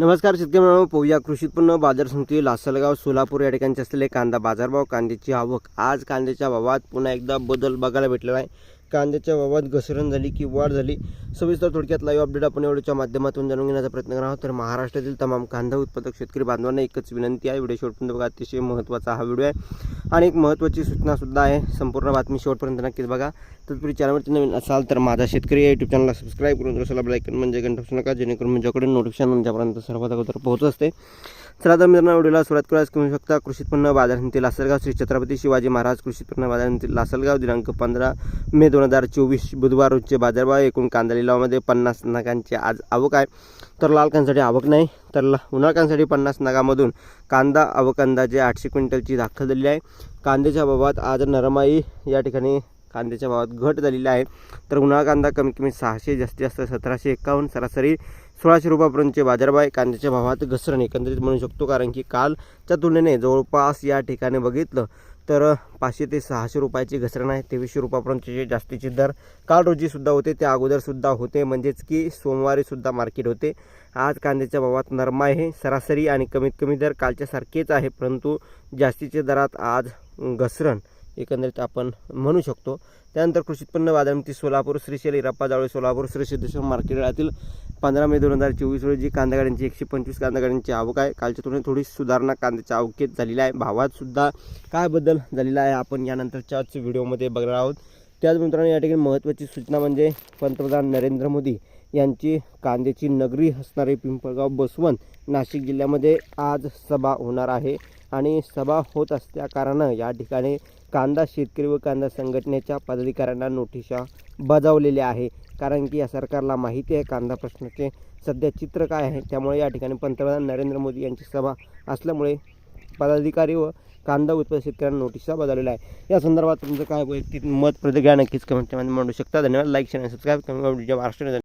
नमस्कार शेतकरी मित्रांनो पोया कृषी उत्पन्न बाजार समिती लासलगाव सोलापूर या ठिकाणचे असलेले कांदा बाजारभाव कांद्याची आवक. आज कांद्याच्या भावात पुन्हा एकदा बदल बघायला भेटलेला आहे. कांद्याच्या वावात घसरण झाली की वाढ झाली सविस्तर थोडक्यात लाईव्ह अपडेट आपण एवढ्याच्या माध्यमातून जाणून घेण्याचा प्रयत्न करणार आहोत. तर महाराष्ट्रातील तमाम कांदा उत्पादक शेतकरी बांधवांना एकच विनंती आहे व्हिडिओ शेवटपर्यंत बघा अतिशय महत्त्वाचा हा व्हिडिओ आहे. आणि एक महत्त्वाची सूचनासुद्धा आहे संपूर्ण बातमी शेवटपर्यंत नक्कीच बघा. तत्पूर्वी चॅनलवरती नवीन असाल तर माझा शेतकरी या यूट्यूब चॅनलला सबस्क्राईब करून दुसरा बेलायकन म्हणजे घंटा असू नका जेणेकरून माझ्याकडे नोटिफिकेशन तुमच्यापर्यंत सर्वात अगोदर पोहोचत असते. चला तर मित्रांनो व्हिडिओला सुरुवात करायला करू शकता कृषी उत्पन्न बाजार समिती लासलगाव श्री छत्रपती शिवाजी महाराज कृषी उत्पन्न बाजार समिती लासलगाव दिनांक पंधरा मे दोन हजार चोवीस बुधवार रोजचे बाजारभाव एकूण कांदा लिलावामध्ये पन्नास नगांची आज आवक आहे. तर लाल कांद्यासाठी आवक नाही तर ला उन्हाळकांसाठी पन्नास नगामधून कांदा आवक अंदाजे आठशे क्विंटलची दाखल झालेली आहे. कांद्याच्या भावात आज नरमाई या ठिकाणी कांद्याच्या भावात घट झालेली आहे. तर उन्हाळा कांदा कमीत कमी सहाशे जास्तीत जास्त सतराशे एकावन्न सरासरी सोळाशे रुपयापर्यंतचे बाजारभाव आहे. कांद्याच्या भावात घसरण एकंदरीत म्हणू शकतो कारण की कालच्या तुलनेने जवळपास या ठिकाणी बघितलं तर पाचशे ते सहाशे रुपयाची घसरण आहे. तेवीसशे रुपयापर्यंतचे जास्तीचे दर काल रोजीसुद्धा होते त्या अगोदरसुद्धा होते. म्हणजेच की सोमवारीसुद्धा मार्केट होते. आज कांद्याच्या भावात नरमा आहे. सरासरी आणि कमीत कमी दर कालच्या सारखेच आहे. परंतु जास्तीच्या दरात आज घसरण एकंदरीत आपण म्हणू शकतो. त्यानंतर कृषी उत्पन्न बाजार सोलापूर श्रीशैल इराप्पा जावळे सोलापूर श्री सिद्धेश्वर मार्केट यातील पंधरा मे दोन हजार चोवीस रोजी कांदा गाड्यांची एकशे पंचवीस कांदा गाड्यांची आवक आहे. कालच्या तुलनेत थोडी सुधारणा कांद्याच्या आवकेत झालेली आहे. भावात सुद्धा काय बदल झालेला आहे आपण यानंतरच्याच व्हिडिओमध्ये बघणार आहोत. त्याच मित्रांनो या ठिकाणी महत्त्वाची सूचना म्हणजे पंतप्रधान नरेंद्र मोदी यांची कांद्याची नगरी असणारे पिंपळगाव बसवंत नाशिक जिल्ह्यामध्ये आज सभा होणार आहे. आणि सभा होत असल्या कारणानं या ठिकाणी कांदा शेतकरी व कांदा संघटनेच्या पदाधिकाऱ्यांना नोटिसा बजावलेल्या आहे कारण की या सरकारला माहिती आहे कांदा प्रश्नाचे सध्या चित्र काय आहे त्यामुळे या ठिकाणी पंतप्रधान नरेंद्र मोदी यांची सभा असल्यामुळे पदाधिकारी व कांदा उत्पादक शेतकऱ्यांना नोटिसा बजावलेल्या आहे या संदर्भात तुमचं काय वैयक्तिक मत प्रतिक्रिया नक्कीच कमेंटच्या मांडू शकता. धन्यवाद. Like share subscribe comment Maharashtra